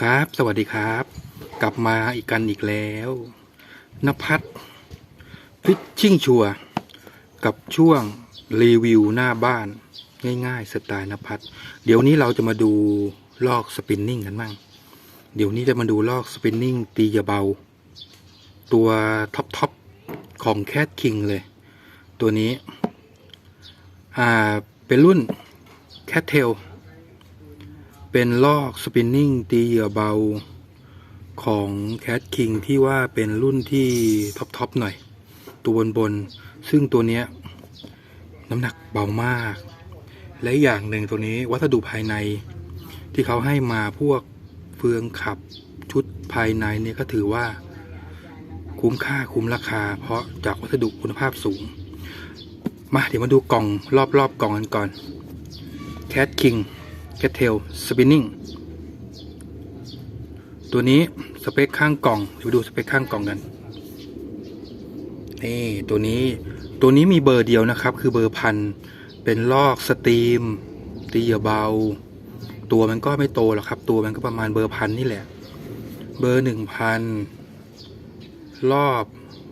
ครับ สวัสดีครับ กลับมาอีกกันอีกแล้วนภัทรฟิชชิ่งชัวกับช่วงรีวิวหน้าบ้าน ง่ายๆสไตล์นภัทรเดี๋ยวนี้เราจะมาดูลอกสปินนิ่งกันบ้างเดี๋ยวนี้จะมาดูลอกสปินนิ่งตียาเบา ตัวท็อปท็อปของแคทคิงเลย ตัวนี้ อ่าเป็นรุ่นแคทเทล เป็นลอกสปินนิ่งตีเหยื่อเบาของแค t คิงที่ว่าเป็นรุ่นที่ท็อปทอปหน่อย ตัวบนบน ซึ่งตัวเนี้ย น้ำหนักเบามาก และอย่างหนึ่งตัวนี้วัสดุภายในที่เขาให้มาพวกเฟืองขับชุดภายในเนี่ยก็ถือว่า คุ้มค่าคุ้มราคา เพราะจากวัสดุคุณภาพสูง มาเดี๋ยวมาดูกล่องรอบๆกล่องกันก่อนแค t คิง แคทเทลสปินนิ่งตัวนี้สเปคข้างกล่องเดี๋ยวไปดูสเปคข้างกล่องกันนี่ตัวนี้ตัวนี้มีเบอร์เดียวนะครับ คือเบอร์พันเป็นลอกสตรีมตีเหยื่อเบา ตัวมันก็ไม่โตหรอกครับ ตัวมันก็ประมาณเบอร์พันนี่แหละ เบอร์หนึ่งพันรอบ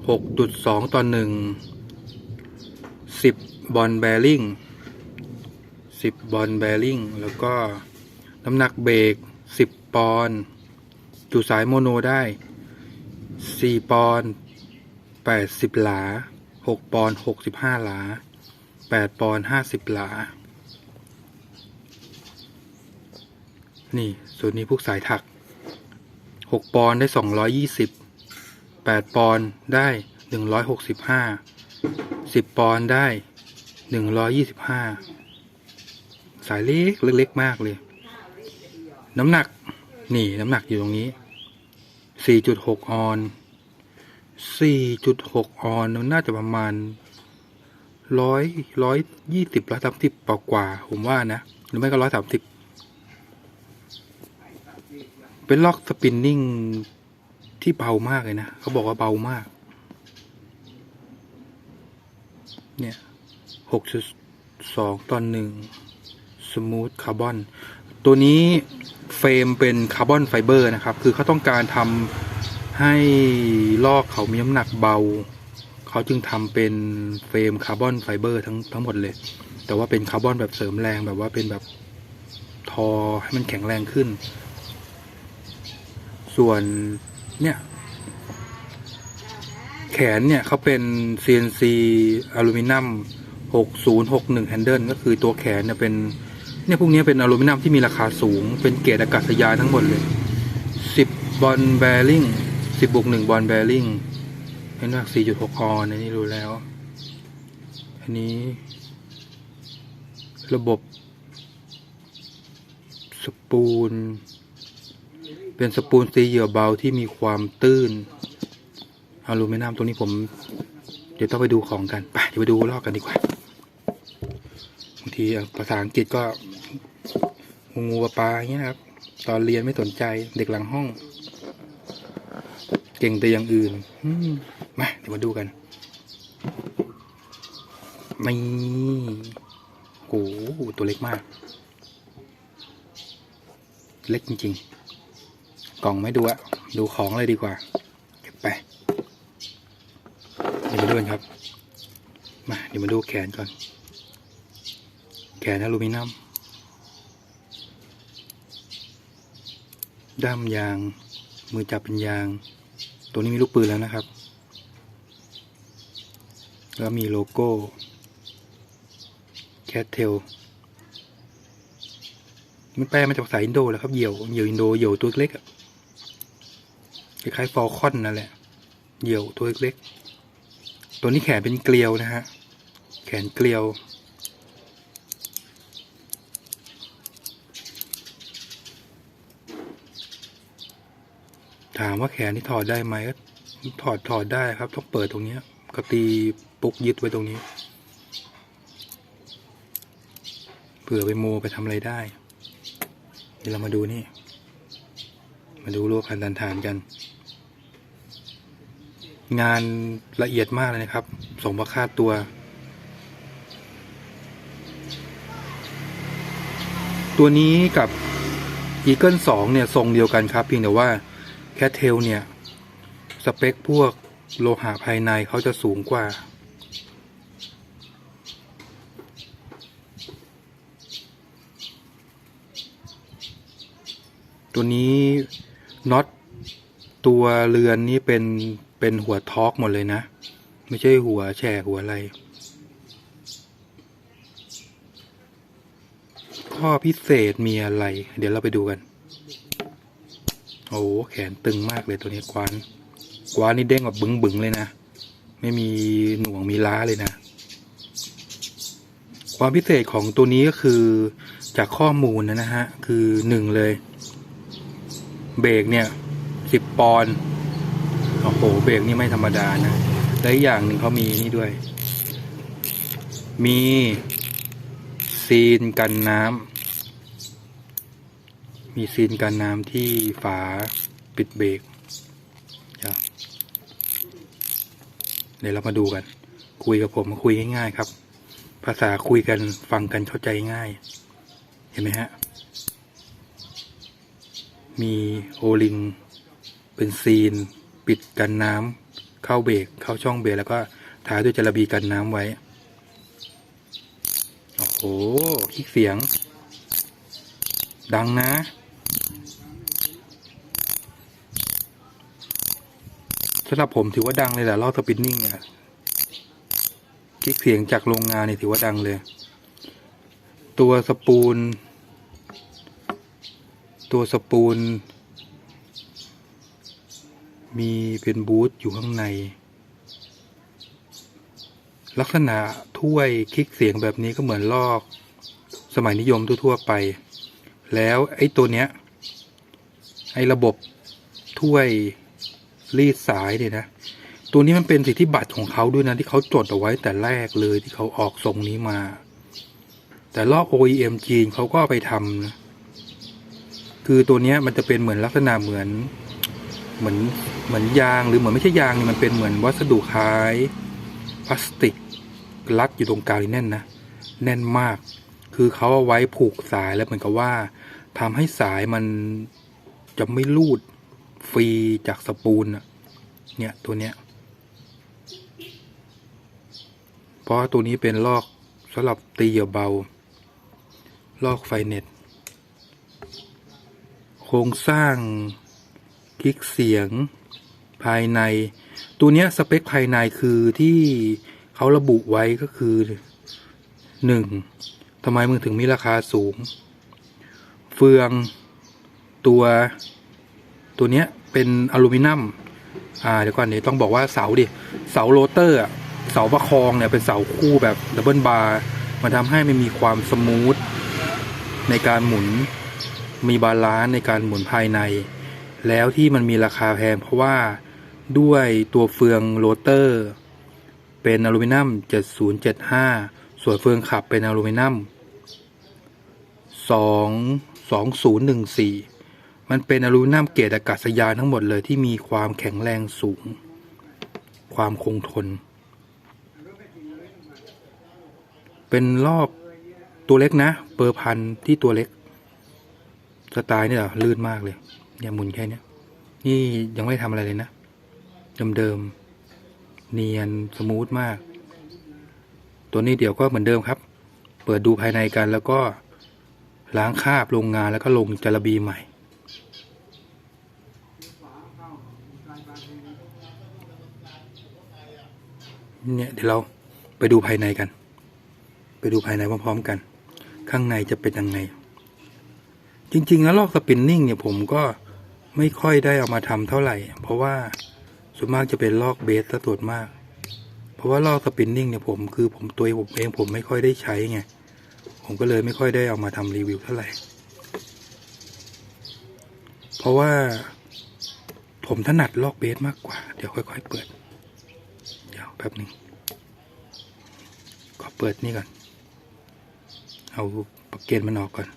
หกจุดสองต่อหนึ่งสิบบอลแบริ่ง สิบบอลแบริ่งแล้วก็น้ำหนักเบรกสิบปอนด์จุสายโมโนได้สี่ปอนด์แปดสิบหลาหกปอนด์หกสิบห้าหลาแปดปอนด์ห้าสิบหลา นี่ส่วนนี้พวกสายถักหกปอนด์ได้สองร้อยยี่สิบแปดปอนด์ได้หนึ่งร้อยหกสิบห้าสิบปอนด์ได้หนึ่งร้อยยี่ สายเล็กเล็กๆมากเลย น้ำหนักนี่น้ำหนักอยู่ตรงนี้ 4.6 ออน 4.6 ออนมันน่าจะประมาณร้อยร้อยยี่สิบร้อยสามสิบกว่า ผมว่านะ หรือไม่ก็ร้อยสามสิบเป็นล็อกสปินนิ่งที่เบามากเลยนะ เขาบอกว่าเบามาก เนี่ยหกจุดสองตอนหนึ่ง สมูทคาร์บอนตัวนี้เฟรมเป็นคาร์บอนไฟเบอร์นะครับ คือเขาต้องการทำให้ลอกเขามีน้ำหนักเบา เขาจึงทำเป็นเฟรมคาร์บอนไฟเบอร์ทั้งทั้งหมดเลย แต่ว่าเป็นคาร์บอนแบบเสริมแรงแบบว่าเป็นแบบทอให้มันแข็งแรงขึ้น ส่วนเนี่ย แขนเนี่ยเขาเป็น CNC อลูมิเนียม6061 แฮนเดิลก็คือตัวแขนเนี่ยเป็น เนี่ยพวกนี้เป็นอลูมิเนียมที่มีราคาสูง เป็นเกรดอากาศยานทั้งหมดเลย 10 บอลแบริ่ง10บวก1บอลแบริ่งเห็นว่า4.6ออนอันนี้รู้แล้ว อันนี้ ระบบ สปูลเป็นสปูลตีเหยื่อเบาที่มีความตื้นอลูมิเนียมตรงนี้ผม เดี๋ยวต้องไปดูของกัน ไป เดี๋ยวไปดูลอกกันดีกว่า บางทีภาษาอังกฤษก็งูงูปลาปลาอย่างเงี้ยครับ ตอนเรียนไม่สนใจเด็กหลังห้อง เก่งแต่อย่างอื่นมาเดี๋ยวมาดูกันไม่โอ้โหตัวเล็กมาก เล็กจริง ๆ กล่องไม่ดูอะดูของเลยดีกว่าเก็บไปเดี๋ยวมาดูกันครับ มาเดี๋ยวมาดูแขนก่อน แขนอลูมิเนียมด้ามยาง มือจับเป็นยาง ตัวนี้มีลูกปืนแล้วนะครับ แล้วมีโลโก้แคทเทลมันแปลมาจากภาษาอินโดแหละครับเหยี่ยวเหยี่ยวอินโดเหยี่ยวตัวเล็กคล้ายๆฟอลคอนนั่นแหละเหยี่ยวตัวเล็กตัวนี้แขนเป็นเกลียวนะฮะ แขนเกลียว ถามว่าแขนที่ถอดได้ไหมก็ถอดถอดได้ครับ ต้องเปิดตรงเนี้ยก็ตีปุกยึดไว้ตรงนี้เผื่อไปโมไปทำอะไรได้ เดี๋ยวเรามาดูนี่ มาดูรูปพันธันฐานกัน งานละเอียดมากเลยนะครับ สมราคาตัว ตัวนี้กับอีเกิลสองเนี่ย ทรงเดียวกันครับ เพียงแต่ว่า แคทเทลเนี่ย สเปคพวกโลหะภายในเขาจะสูงกว่า ตัวนี้น็อตตัวเรือนนี้เป็นเป็นหัวทอกหมดเลยนะ ไม่ใช่หัวแฉกหัวอะไร ข้อพิเศษมีอะไร เดี๋ยวเราไปดูกัน โอ้โหแขนตึงมากเลยตัวนี้กวานกวานนี่เด้งแบบบึ้งบึงๆเลยนะ ไม่มีหน่วงมีล้าเลยนะ ความพิเศษของตัวนี้ก็คือจากข้อมูลนะนะฮะ คือหนึ่งเลย เบรกเนี่ยสิบปอนด์โอ้โหเบรกนี่ไม่ธรรมดานะและอีกอย่างหนึ่งเขามีนี่ด้วย มีซีนกันน้ำ มีซีนกันน้ำที่ฝาปิดเบรกเดี๋ยวเดี๋ยวเรามาดูกัน คุยกับผมคุยง่ายๆครับ ภาษาคุยกันฟังกันเข้าใจง่าย เห็นไหมฮะ มีโอลิง เป็นซีน ปิดกันน้ำเข้าเบรกเข้าช่องเบรกแล้วก็ท้ายด้วยจระบีกันน้ำไว้ โอ้โหคลิกเสียง ดังนะำหรับผมถือว่าดังเลยแหละรอบสปินนิ่งเนี่ยคลิกเสียงจากโรงงานนี่ถือว่าดังเลย ตัวสปูล ตัวสปูล มีเป็นบูธอยู่ข้างใน ลักษณะถ้วยคลิกเสียงแบบนี้ก็เหมือนลอก สมัยนิยมทั่วๆไป แล้วไอ้ตัวเนี้ย ไอ้ระบบถ้วย รีดสายเนี่ยนะ ตัวนี้มันเป็นสิทธิบัตรของเขาด้วยนะที่เขาจดเอาไว้แต่แรกเลยที่เขาออกทรงนี้มา แต่ลอก OEM จีนเขาก็ไปทำนะคือตัวนี้มันจะเป็นเหมือนลักษณะเหมือน เหมือนเหมือนยางหรือเหมือนไม่ใช่ยางนี่มันเป็นเหมือนวัสดุคล้ายพลาสติกรัดอยู่ตรงกลางนี่แน่นนะแน่นมาก คือเขาเอาไว้ผูกสายแล้วเหมือนกับว่าทำให้สายมันจะไม่ลูด ฟรีจากสปูน่ะเนี่ยตัวเนี้ย เพราะตัวนี้เป็นลอกสำหรับตีเหยื่อเบา ลอกไฟเน็ต โครงสร้างคลิกเสียงภายใน ตัวเนี้ยสเปคภายในคือที่เขาระบุไว้ก็คือหนึ่งทำไมมึงถึงมีราคาสูง เฟืองตัว ตัวเนี้ยเป็นอลูมิเนียมอ่าเดี๋ยวก่อนเนี้ต้องบอกว่าเสาดิเสาโรเตอร์อะเสาประคองเนี่ยเป็นเสาคู่แบบดับเบิลบาร์มันทำให้มันมีความสมูทในการหมุนมีบาลานซ์ในการหมุนภายใน แล้วที่มันมีราคาแพงเพราะว่าด้วยตัวเฟืองโรเตอร์ เป็นอลูมิเนียม 7075 ส่วนเฟืองขับเป็นอลูมิเนียม 2 2014 มันเป็นอลูมิเนียมเกรดอากาศยานทั้งหมดเลยที่มีความแข็งแรงสูง ความคงทน เป็นรอบตัวเล็กนะเปอร์พันที่ตัวเล็กสไตล์เนี่ยเหรอลื่นมากเลยเนี่ยหมุนแค่นี้นี่ยังไม่ทำอะไรเลยนะ เดิมๆเนียนสมูทมาก ตัวนี้เดี๋ยวก็เหมือนเดิมครับ เปิดดูภายในกันแล้วก็ล้างคราบโรงงานแล้วก็ลงจระบีใหม่ เนี่ยเดี๋ยวเราไปดูภายในกัน ไปดูภายในพร้อมๆกัน ข้างในจะเป็นยังไง จริงๆแล้วลอกสปินนิ่งเนี่ยผมก็ไม่ค่อยได้เอามาทำเท่าไหร่ เพราะว่าส่วนมากจะเป็นลอกเบสซะส่วนมาก เพราะว่าลอกสปินนิ่งเนี่ยผมคือผมตัวผมเองผมไม่ค่อยได้ใช้ไงผมก็เลยไม่ค่อยได้เอามาทำรีวิวเท่าไหร่ เพราะว่าผมถนัดลอกเบสมากกว่า เดี๋ยวค่อย ๆ เปิด ป๊บหนึ่งขอเปิดนี่ก่อน เอาปากเกนมันออกก่อน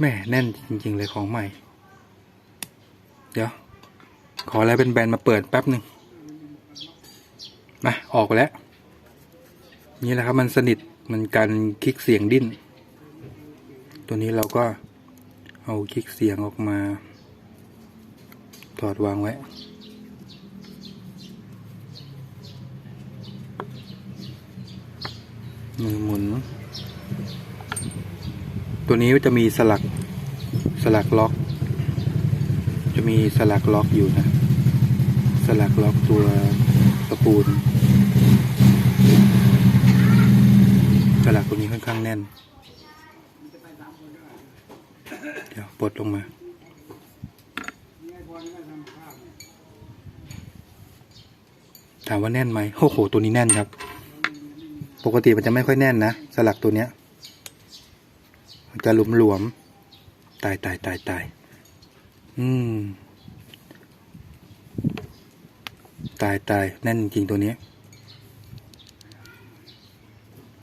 แม่แน่นจริง ๆ เลยของใหม่ เดี๋ยว ขออะไรเป็นแบรนด์มาเปิดแป๊บหนึ่งมาออกแล้ว นี่แหละครับมันสนิทมันกันคลิกเสียงดิ้น ตัวนี้เราก็เอาคลิกเสียงออกมา ถอดวางไว้มือหมุน ตัวนี้จะมีสลักสลักล็อก จะมีสลักล็อกอยู่นะ สลักล็อกตัวตะปูนสลักตัวนี้ค่อนข้างแน่น เดี๋ยวปลดลงมา ถามว่าแน่นไหมโอ้โหตัวนี้แน่นครับ ปกติมันจะไม่ค่อยแน่นนะสลักตัวเนี้ยมันจะหลวมๆตายตายตายตายอืมตายตายแน่นจริงตัวนี้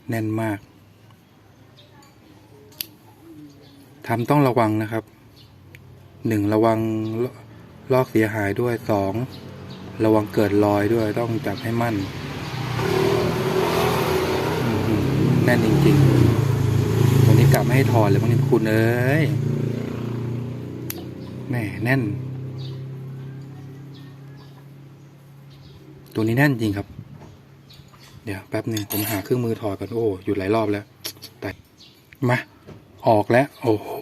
แน่นมากทำต้องระวังนะครับหนึ่งระวังลลอกเสียหายด้วยสอง ระวังเกิดรอยด้วยต้องจับให้มั่นแน่นจริงๆ ตัวนี้กลับไม่ให้ถอดเลยมั้งนี่คุณเอ้ยแหม่แน่น ตัวนี้แน่นจริงครับ เดี๋ยวแป๊บหนึ่งผมหาเครื่องมือถอดก่อนโอ้อยู่หลายรอบแล้วแต่มา ออกแล้ว โอ้โห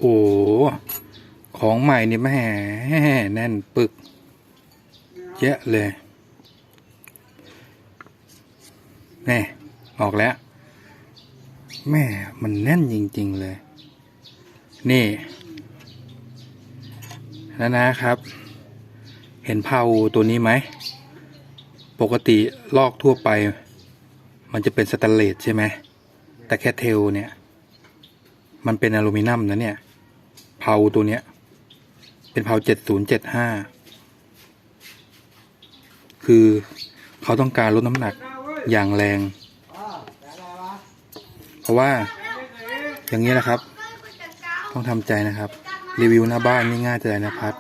ของใหม่นี่แม่แน่นปึก เยอะเลยแน่ออกแล้ว แม่มันแน่นจริง ๆ เลย นี่แล้วนะครับ เห็นเผาตัวนี้ไหม ปกติลอกทั่วไป มันจะเป็นสแตนเลสใช่ไหม แต่แค่เทลเนี่ย มันเป็นอลูมิเนียมนะเนี่ย เผาตัวเนี้ย เป็นเผาเจ็ดศูนย์เจ็ดห้า คือเขาต้องการลดน้ำหนักอย่างแรง เพราะว่าอย่างนี้นะครับ ต้องทำใจนะครับ รีวิวหน้าบ้านนี่ง่ายใจนะพัด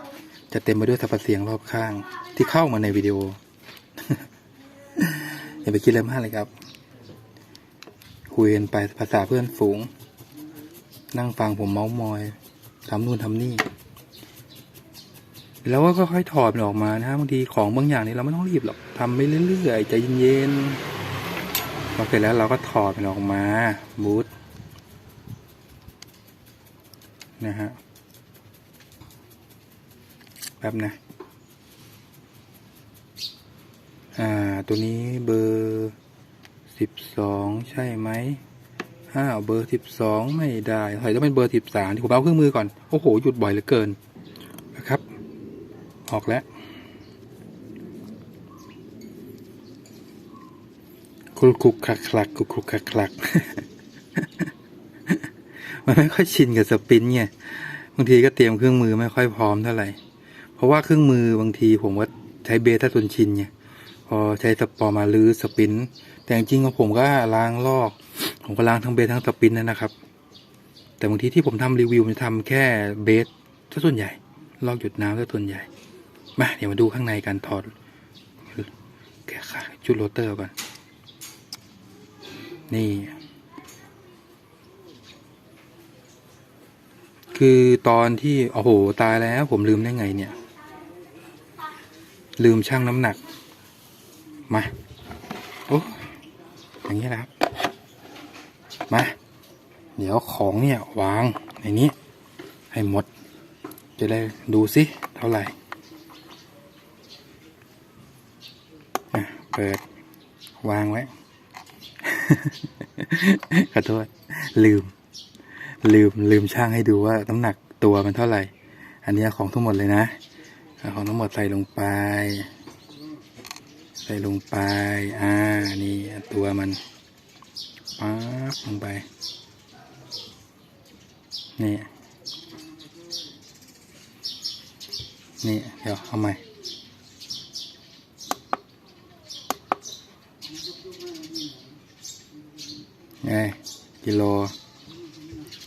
จะเต็มไปด้วยสรรพเสียงรอบข้าง ที่เข้ามาในวิดีโออย่าไปคิดอะไรมากเลยครับ คุยกันไปภาษาเพื่อนฝูง นั่งฟังผมเมาส์มอยทำนู่นทำนี่ แล้วก็ค่อยๆถอดมันออกมานะบางทีของบางอย่างนี่เราไม่ต้องรีบหรอกทำไปเรื่อยๆใจเย็นๆพอเสร็จแล้วเราก็ถอดมันออกมาบูทนะฮะแป๊บนะอ่าตัวนี้เบอร์สิบสองใช่ไหมอ้าวเบอร์สิบสองไม่ได้ใส่ต้องเป็นเบอร์สิบสามที่ผมเอาเครื่องมือก่อน โอ้โห หยุดบ่อยเหลือเกิน ออกแล้ว คลุกคลุกคลักคลักคลุกคลุกคลักคลักมันไม่ค่อยชินกับสปินไงบางทีก็เตรียมเครื่องมือไม่ค่อยพร้อมเท่าไหร่ เพราะว่าเครื่องมือบางทีผมว่าใช้เบสถ้าจนชินไงพอใช้สปอร์มาลื้อสปิน แต่จริงๆของผมก็ล้างลอก ผมก็ล้างทั้งเบสทั้งสปินนั่นนะครับ แต่บางทีที่ผมทำรีวิวมันทำแค่เบสซะส่วนใหญ่ ลอกหยุดน้ำซะส่วนใหญ่ มาเดี๋ยวมาดูข้างในการถอดแกะขาชุดโรเตอร์ก่อน นี่ คือตอนที่โอ้โหตายแล้ว ผมลืมได้ไงเนี่ย ลืมชั่งน้ำหนัก มา โอ้อย่างนี้นะครับ มา เดี๋ยวของเนี่ยวางในนี้ ให้หมด จะได้ดูสิเท่าไหร่อะ เปิด วางไว้ ขอโทษ ลืม ลืมลืมช่างให้ดูว่าน้ำหนักตัวมันเท่าไหร่ อันนี้ของทั้งหมดเลยนะของทั้งหมดใส่ลงไป ใส่ลงไป อ่า นี่ตัวมันป๊าบลงไป นี่ นี่ เดี๋ยวเอาใหม่ ไงกิโล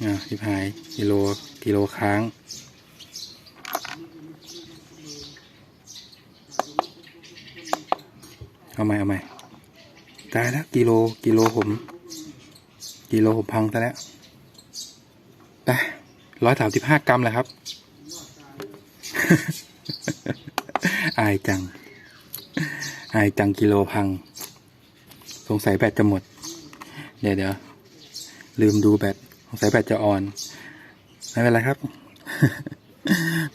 อ่าที่หายกิโลกิโลค้างเอาใหม่เอาใหม่ตายแล้วกิโลกิโลผม กิโลผมพังซะแล้วไปร้อยสามสิบห้ากรัมแหละครับ อายจัง อายจังกิโลพัง สงสัยแบตจะหมด เดี๋ยวเดี๋ยวลืมดูแบตสงสัยแบตจะอ่อน ไม่เป็นไรครับ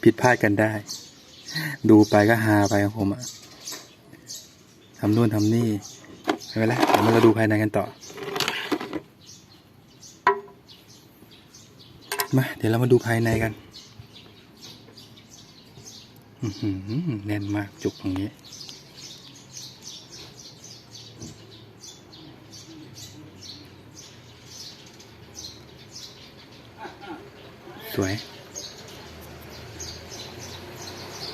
ผิดพลาดกันได้ ดูไปก็ฮาไปของผมอะทำนู่นทำนี่ ไม่เป็นไรเดี๋ยวมาเราดูภายในกันต่อ มา เดี๋ยวเรามาดูภายในกันแน่นมากจุกตรงนี้ สวย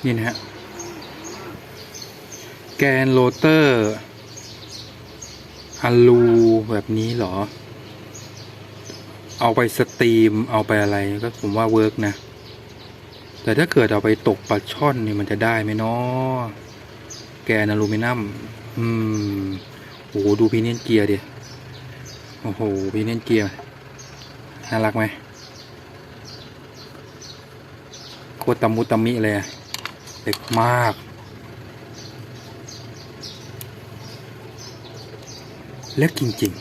นี่นะฮะ แกนโรเตอร์อะลูแบบนี้เหรอ เอาไปสตรีมเอาไปอะไรก็ผมว่าเวิร์กนะ แต่ถ้าเกิดเอาไปตกปลาช่อนนี่มันจะได้ไหมเนาะแกนอลูมิเนียม อืม โอ้โห ดูพีเนียนเกียร์ดิ โอ้โห พีเนียนเกียร์ น่ารักไหม โคตรตมุตมิเลยเล็กมาก เล็กจริง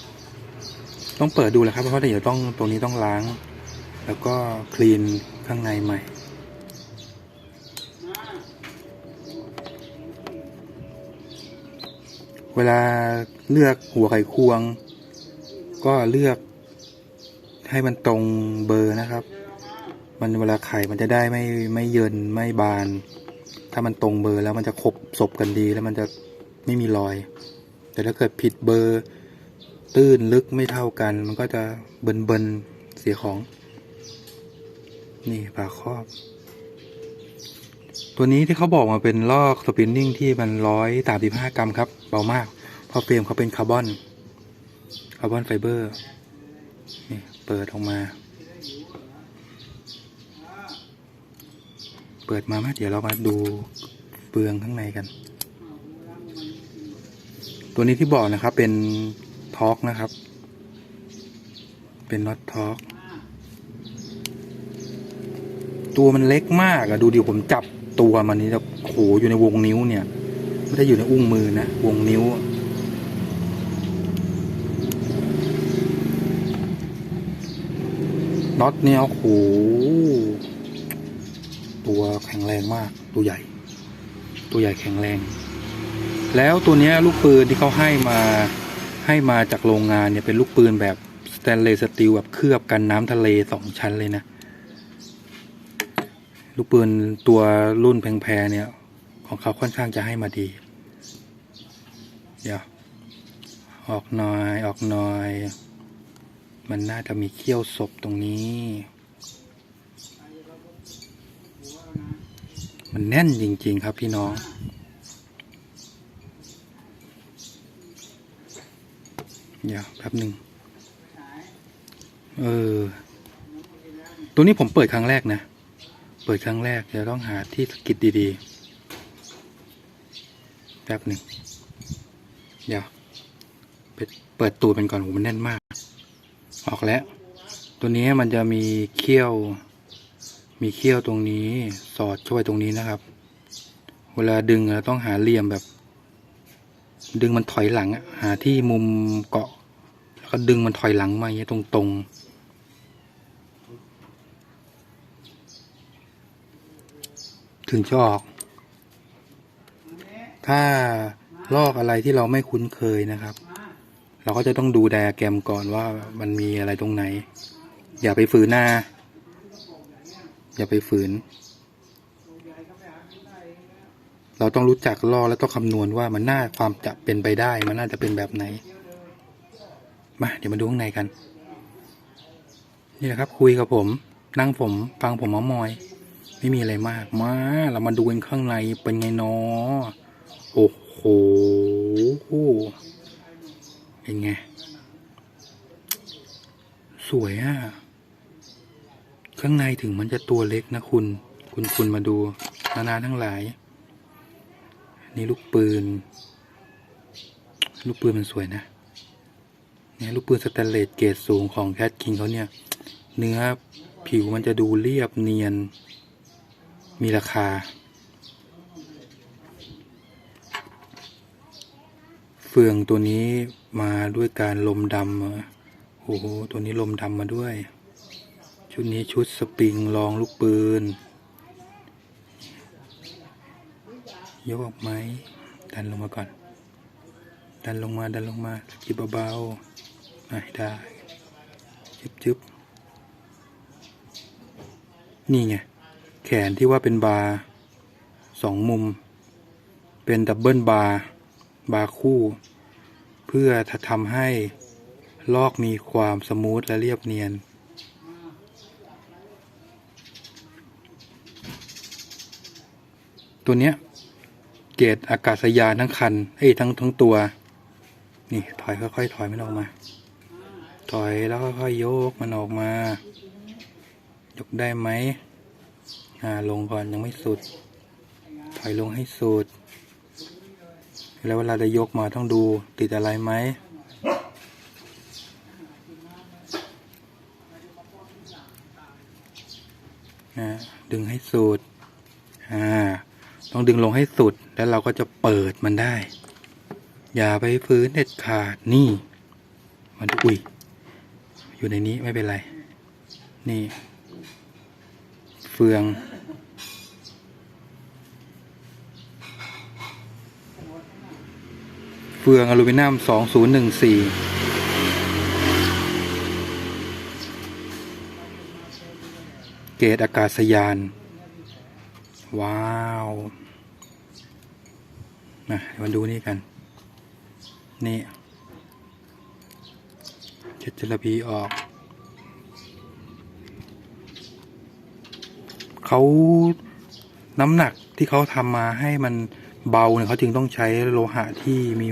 ๆ ต้องเปิดดูแหละครับ เพราะเดี๋ยวต้องตรงนี้ต้องล้าง แล้วก็คลีนข้างในใหม่เวลาเลือกหัวไขควง ก็เลือกให้มันตรงเบอร์นะครับ มันเวลาไข่มันจะได้ไม่ไม่เยินไม่บาน ถ้ามันตรงเบอร์แล้วมันจะครบศพกันดีแล้วมันจะไม่มีรอย แต่ถ้าเกิดผิดเบอร์ ตื้นลึกไม่เท่ากัน มันก็จะเบินเบินเสียของ นี่ปลาครอบ ตัวนี้ที่เขาบอกมาเป็นลอกสปินนิ่งที่มันร้อยสามสิบห้ากรัมครับ เบามาก เพราะเฟรมเขาเป็นคาร์บอน คาร์บอนไฟเบอร์ นี่เปิดออกมา เปิดมามาเดี๋ยวเรามาดูเปลืองข้างในกัน ตัวนี้ที่บอกนะครับเป็นทอกนะครับ เป็นน็อตทอกตัวมันเล็กมากอะดูดิผมจับตัวมันนี่แล้วโหอยู่ในวงนิ้วเนี่ย ไม่ได้อยู่ในอุ้งมือนะ วงนิ้ว น็อตเนี่ยโอ้โห ตัวแข็งแรงมาก ตัวใหญ่ ตัวใหญ่แข็งแรง แล้วตัวนี้ลูกปืนที่เขาให้มาให้มาจากโรงงานเนี่ยเป็นลูกปืนแบบสแตนเลสสตีลแบบเคลือบกันน้ำทะเลสองชั้นเลยนะ ลูกปืนตัวรุ่นแพงๆเนี่ย ของเขาค่อนข้างจะให้มาดี เดี๋ยว ออกหน่อยออกหน่อย มันน่าจะมีเขี้ยวศพตรงนี้ มันแน่นจริง ๆ ครับพี่น้อง เดี๋ยวแป๊บหนึ่งเออ ตัวนี้ผมเปิดครั้งแรกนะ เปิดครั้งแรกจะต้องหาที่สกิดดีๆ แป๊บหนึ่ง เดี๋ยวเปิดเปิดตูดมันก่อนโหมันแน่นมาก ออกแล้ว ตัวนี้มันจะมีเขี้ยว มีเขี้ยวตรงนี้สอดช่วยตรงนี้นะครับ เวลาดึงเราต้องหาเหลี่ยมแบบ ดึงมันถอยหลังหาที่มุมเกาะ แล้วก็ดึงมันถอยหลังมาอย่างเงี้ตรงๆถึงจะออก ถ้าลอกอะไรที่เราไม่คุ้นเคยนะครับ เราก็จะต้องดูไดอะแกรมก่อนว่ามันมีอะไรตรงไหน อย่าไปฝืนหน้า อย่าไปฝืน เราต้องรู้จักล่อแล้วต้องคำนวณว่ามันน่าความจะเป็นไปได้ มันน่าจะเป็นแบบไหน มา เดี๋ยวมาดูข้างในกัน นี่แหละครับ คุยกับผม นั่งผม ฟังผมมามอย ไม่มีอะไรมาก มา เรามาดูกันข้างในเป็นไงนาะโอ้โหเป็นไง สวยอะ่ะ ข้างในถึงมันจะตัวเล็กนะคุณ คุณคุณมาดูนานาทั้งหลาย นี่ลูกปืน ลูกปืนมันสวยนะ เนี่ยลูกปืนสแตนเลสเกรดสูงของแคทคิงเขาเนี่ย เนื้อผิวมันจะดูเรียบเนียน มีราคา เฟืองตัวนี้มาด้วยการลมดำโอ้โห ตัวนี้ลมดำมาด้วย ชุดนี้ชุดสปริงรองลูกปืน ยกออกไหม ดันลงมาก่อน ดันลงมาดันลงมาสกิบเบาๆอ่ได้จึบจึบนี่ไง แขนที่ว่าเป็นบาร์สองมุม เป็นดับเบิลบาร์บาร์คู่ เพื่อจะทำให้ลอกมีความสมูทและเรียบเนียน ตัวเนี้ย เกรดอากาศยานทั้งคันเอ้ทั้งทั้งตัว นี่ถอยค่อยๆถอยมันออกมา ถอยแล้วค่อยๆยกมันออกมา ยกได้ไหมอ่าลงก่อนยังไม่สุด ถอยลงให้สุด แล้วเวลาจะยกมาต้องดูติดอะไรไหมอ่าดึงให้สุดอ่า ต้องดึงลงให้สุดแล้วเราก็จะเปิดมันได้ อย่าไปฟื้นเด็ดขาดนี่ มันอุ้ยอยู่ในนี้ไม่เป็นไร นี่ เฟือง เฟืองอลูมิเนียมสองศูนย์หนึ่งสี่เกรดอากาศยาน ว้าว มาเดี๋ยวมาดูนี่กัน นี่เช็ดจระบีออก เขาน้ำหนักที่เขาทำมาให้มันเบาเนี่ยเขาจึงต้องใช้โลหะที่มี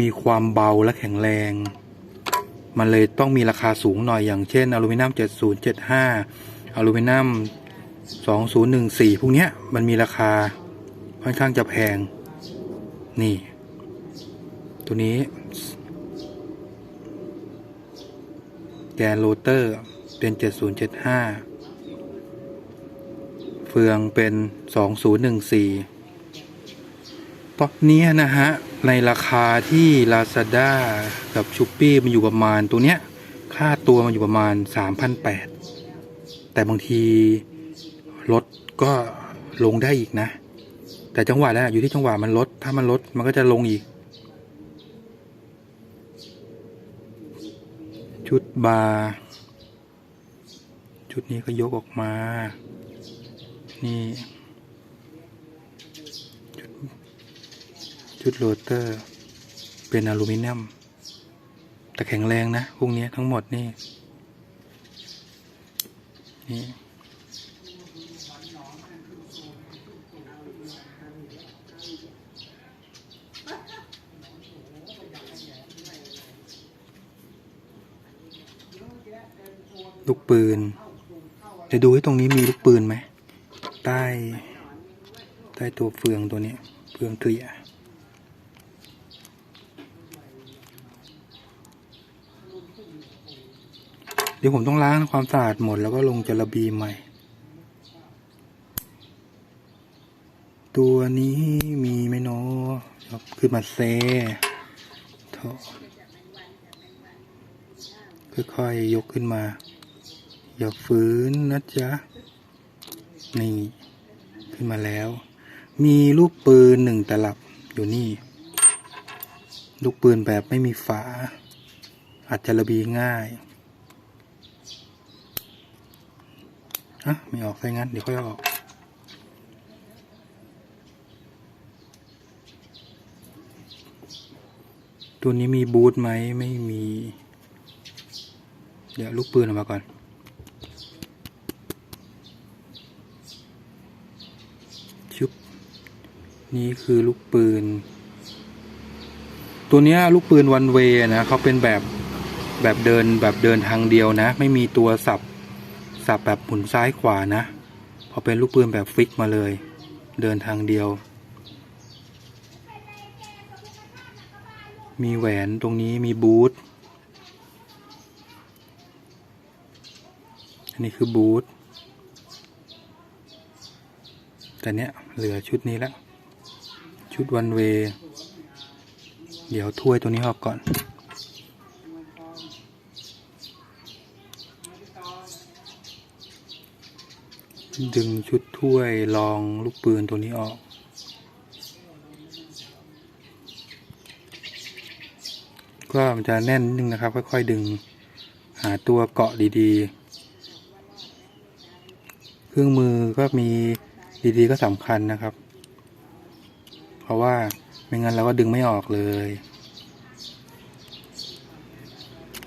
มีความเบาและแข็งแรง มันเลยต้องมีราคาสูงหน่อยอย่างเช่นอลูมิเนียม 7075 อลูมิเนียม 2014 พวกเนี้ยมันมีราคาค่อนข้างจะแพง นี่ ตัวนี้ แกนโรเตอร์เป็น 7075 เฟืองเป็น 2014ตอนนี้นะฮะ ในราคาที่ Lazada กับ s h ป p e มันอยู่ประมาณตัวเนี้ย ค่าตัวมันอยู่ประมาณ 3,800 แต่บางทีลดก็ลงได้อีกนะ แต่จังหวะแล้วอยู่ที่จังหวะมันลด ถ้ามันลดมันก็จะลงอีก ชุดบาร์ชุดนี้ก็ยกออกมา นี่ชุดชุดโรเตอร์ เป็นอลูมิเนียม แต่แข็งแรงนะพวกนี้ทั้งหมดนี่ นี่ ลูกปืนจะดูให้ตรงนี้มีลูกปืนไหมใต้ ใต้ตัวเฟืองตัวนี้ เฟืองเกลี่ยเดี๋ยวผมต้องล้างความสะอาดหมดแล้วก็ลงจระบีใหม่ ตัวนี้มีไหมเนาะครับขึ้นมาเซโถค่อยๆยกขึ้นมา อย่าฝืนนะจ๊ะ นี่ ขึ้นมาแล้ว มีลูกปืนหนึ่งตลับอยู่นี่ ลูกปืนแบบไม่มีฝา อาจจะระบีง่ายอะไม่ออกใช่งั้น เดี๋ยวค่อยออก ตัวนี้มีบูทไหมไม่มี เดี๋ยวลูกปืนออกมาก่อน นี่คือลูกปืน ตัวนี้ลูกปืนวันเวนะเขาเป็นแบบแบบเดินแบบเดินทางเดียวนะ ไม่มีตัวสับสับแบบหมุนซ้ายขวานะพอเป็นลูกปืนแบบฟิกมาเลย เดินทางเดียว มีแหวนตรงนี้มีบูทอันนี้คือบูทแต่เนี้ยเหลือชุดนี้แล้ว ชุดวันเว เดี๋ยวถ้วยตัวนี้ออกก่อน ดึงชุดถ้วยรองลูกปืนตัวนี้ออก ก็มันจะแน่นนิดนึงนะครับ ค่อยๆดึงหาตัวเกาะดีๆ เครื่องมือก็มีดีๆก็สำคัญนะครับ ราะว่าไม่งั้นเราก็ดึงไม่ออกเลย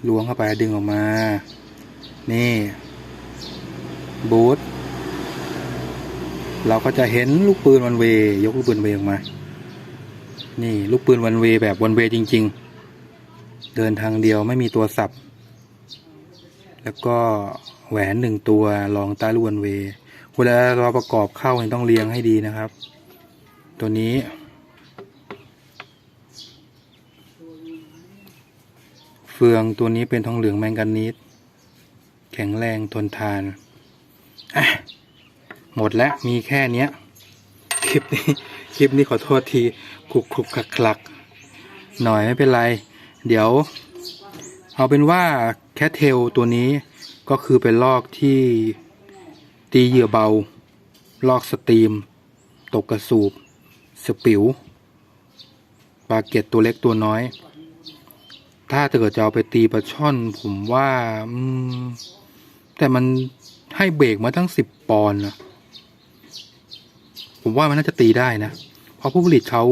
ล้วงเข้าไปดึงออกมา นี่ บูทเราก็จะเห็นลูกปืนวันเวยกลูกปืนเวออกมา นี่ลูกปืนวันเวแบบวันเวจริง ๆ เดินทางเดียวไม่มีตัวสับ แล้วก็แหวนหนึ่งตัวรองใต้ลูกวันเวเวลาเราประกอบเข้าเนี่ยต้องเรียงให้ดีนะครับ ตัวนี้ ฟืองตัวนี้เป็นทองเหลืองแมงกานีสแข็งแรงทนทานอะหมดแล้วมีแค่เนี้ยคลิปนี้คลิปนี้ขอโทษทีคลุกคลุกคลักคลักหน่อยไม่เป็นไร เดี๋ยว เอาเป็นว่าแคทเทลตัวนี้ก็คือเป็นลอกที่ตีเหยื่อเบา ลอกสตรีม ตกกระสูบ สปิวปลาเก็ตตัวเล็กตัวน้อย ถ้าเกิดจะเอาไปตีปลาช่อน ผมว่า อืม แต่มันให้เบรกมาตั้งสิบปอนด์นะผมว่ามันน่าจะตีได้นะ เพราะผู้ผลิตเขา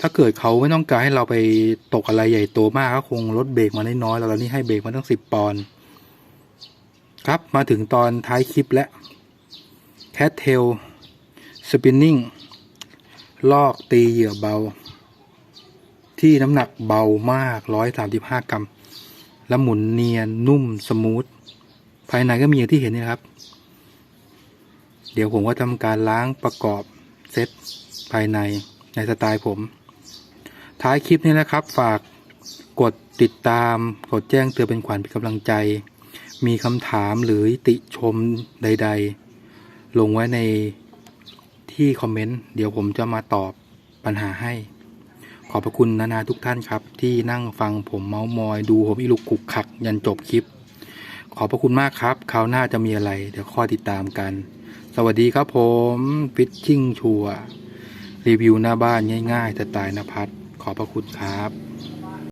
ถ้าเกิดเขาไม่ต้องการให้เราไปตกอะไรใหญ่โตมากก็คงลดเบรกมาน้อยๆแล้วนี่ให้เบรกมาตั้งสิบปอนด์ครับมาถึงตอนท้ายคลิปแล้วแคทเทลสปินนิ่งลอกตีเหยื่อเบา ที่น้ำหนักเบามากร้อยสามสิบห้ากรัม แล้วหมุนเนียนนุ่มสมูท ภายในก็มีอย่างที่เห็นนี่ครับ เดี๋ยวผมก็ทำการล้างประกอบเซตภายในในสไตล์ผม ท้ายคลิปนี้นะครับ ฝากกดติดตามกดแจ้งเตือนเป็นขวัญเป็นกำลังใจ มีคำถามหรือติชมใด ๆ ลงไว้ในที่คอมเมนต์ เดี๋ยวผมจะมาตอบปัญหาให้ ขอบพระคุณนานาทุกท่านครับ ที่นั่งฟังผมเมาส์มอย ดูผมอีลุกขุกขัก ยันจบคลิป ขอบพระคุณมากครับคราวหน้าจะมีอะไร เดี๋ยวคอยติดตามกัน สวัสดีครับผมฟิชชิ่งชัวรีวิวหน้าบ้านง่ายๆสไตล์นภัสขอบพระคุณครับ